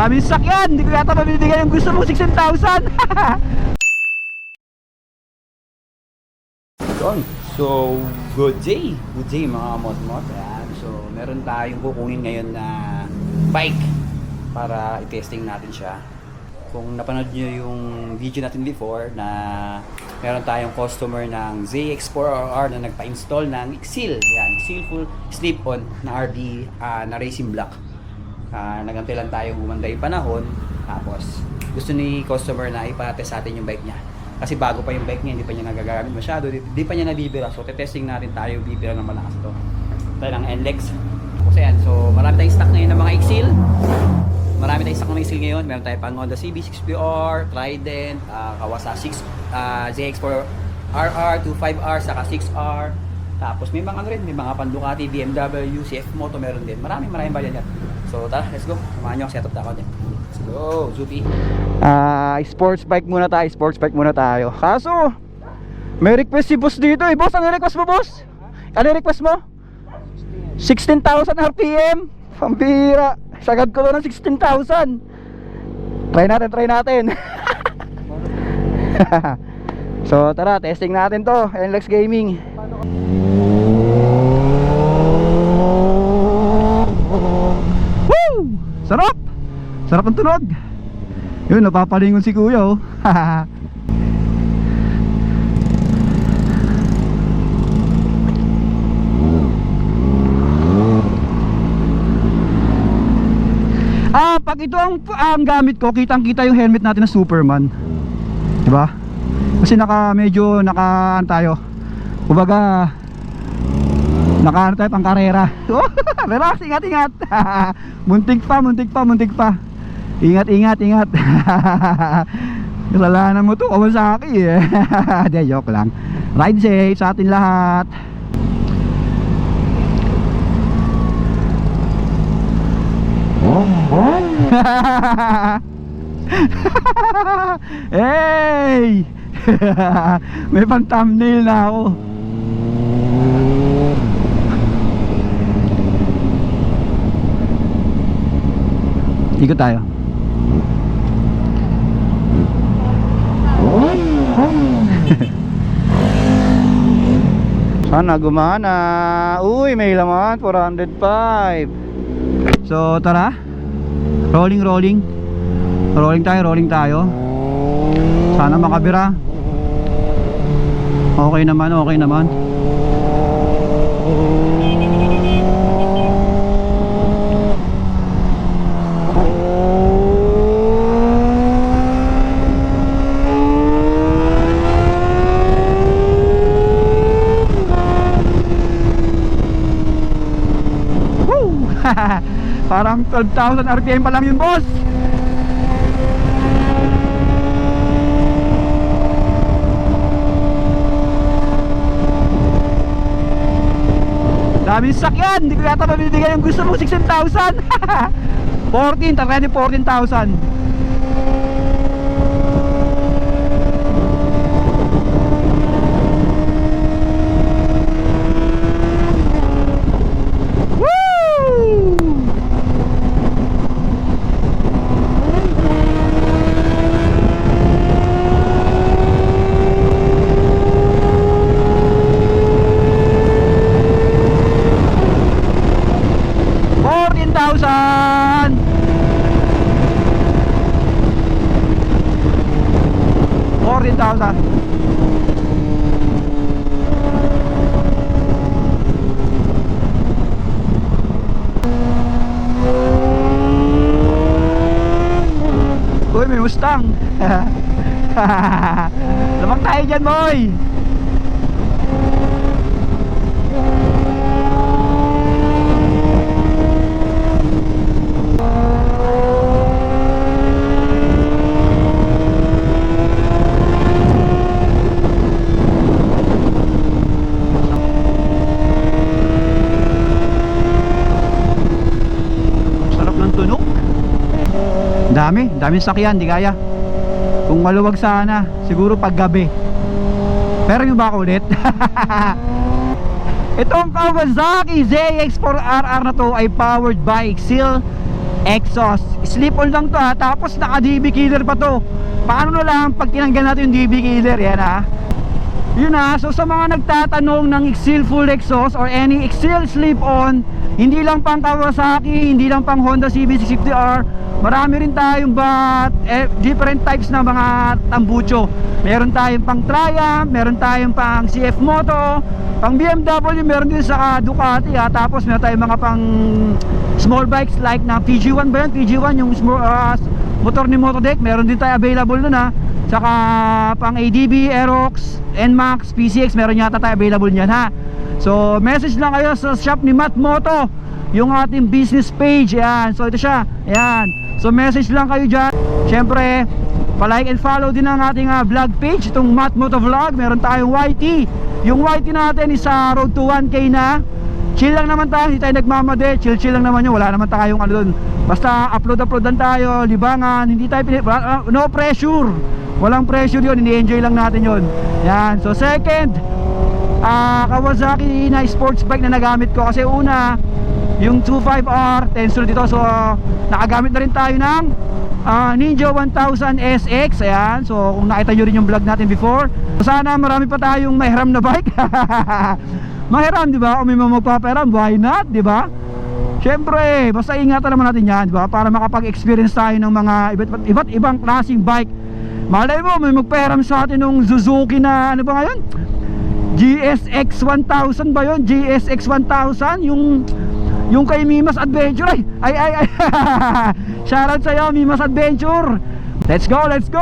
Daming sakyan. Hindi ko yata mabibigay yung gusto mo. 16,000. Yun. So, good day. Good day mga mot-mot. Ayan. So, meron tayong kukunin ngayon na bike para i-testing natin siya. Kung napanood nyo yung video natin before na meron tayong customer ng ZX4RR na nagpa-install ng Xil. Yan, Xil full slip-on na RD ah, na racing block. Ah, nagantay lang tayo gumanda yung panahon. Tapos, gusto ni customer na ipatest sa atin yung bike niya. Kasi bago pa yung bike niya, hindi pa niya nagagamit masyado, hindi, hindi pa niya nabibira. So, testing natin tayo, bibira ng malakas to. Tayo ng NLEX. So, yan. So, marami tayong stock ngayon ng mga Xil. Marami tayong stock ng mga Xil ngayon. Meron tayo pang Honda CB6PR, Trident, ah, Kawasaki 6, ah, ZX4 RR, 25R, saka 6R. Tapos may mga ano rin, may mga Panducati, BMW, CF Moto meron din. Maraming maraming variant yan. So tara, let's go. Samahan nyo setup na ako din. Let's go, Zupi. Ah, sports bike muna tayo, sports bike muna tayo. Kaso, may request si boss dito eh. Boss, ano request mo, boss? Ano request mo? 16,000 RPM. Pambira. Sagad ko to ng 16,000. Try natin, try natin. so tara, testing natin to. NLEX Gaming. Woo! Sarap! Sarap ang tunog. Yun, napapalingon si kuya oh. ah, pag ito ang, ang gamit ko, kitang-kita yung helmet natin na Superman. 'Di ba? Kasi naka medyo naka tayo. Kumbaga naka ano tayo pang karera. Relax, ingat, ingat. muntik pa, muntik pa, muntik pa. Ingat, ingat, ingat. Kasalanan mo to, Kawasaki eh. Di, joke lang. Ride safe sa atin lahat. hey! May pang thumbnail na ako. Ikot tayo. Sana gumana. Uy, may laman 405. So, tara. Rolling, rolling. Rolling tayo, rolling tayo. Sana makabira. Okay naman, okay naman. Parang 12,000 RPM pa lang yun, boss. Daming sakyan, hindi ko yata mabibigay yung gusto mo 16,000. 14, tara 14,000. Uy, may Mustang. Lamang tayo dyan, boy. Sarap ng tunog. Dami, dami sakyan, di kaya. Kung maluwag sana, siguro pag gabi. Pero yung ba ako ulit? Itong Kawasaki ZX4RR na to ay powered by Exil exhaust. Slip-on lang to ha, tapos naka DB killer pa to. Paano na lang pag tinanggal natin yung DB killer, yan ha. Yun na, so sa mga nagtatanong ng Exil full exhaust or any Exil slip-on, hindi lang pang Kawasaki, hindi lang pang Honda CB650R, marami rin tayong bat, eh, different types na mga tambucho. Meron tayong pang Triumph, meron tayong pang CF Moto, pang BMW, meron din sa ah, Ducati ha, tapos meron tayong mga pang small bikes like na PG1 ba yun? PG1 yung small, ah, motor ni Motodeck, meron din tayo available nun ha. Saka pang ADB, Aerox, NMAX, PCX, meron yata tayo available niyan ha. So message lang kayo sa shop ni Matt Moto, yung ating business page, yan. So ito siya, yan. So message lang kayo dyan. Siyempre, palike and follow din ang ating ah, vlog page, itong Matt Moto Vlog. Meron tayong YT. Yung YT natin is sa road to 1K na. Chill lang naman tayo, hindi tayo nagmamade Chill chill lang naman yun, wala naman tayong ano dun Basta upload upload lang tayo, libangan Hindi tayo, wala- no pressure Walang pressure yun, ini-enjoy lang natin yun Yan, so second ah Kawasaki na sports bike na nagamit ko Kasi una, yung 25R Tensor dito, so nakagamit na rin tayo ng ah, Ninja 1000 SX Ayan, so kung nakita nyo rin yung vlog natin before Sana marami pa tayong mahiram na bike Mahiram, di ba? Kung may magpapahiram, why not, di ba? Siyempre, basta ingatan naman natin yan, di ba? Para makapag-experience tayo ng mga iba't, iba't ibang klaseng bike. Malay mo, may magpahiram sa atin ng Suzuki na, ano ba ngayon? GSX 1000 ba yun? GSX 1000? Yung, yung kay Mimas Adventure. Ay, ay, ay, ay. Shoutout sa'yo, Mimas Adventure. Let's go, let's go!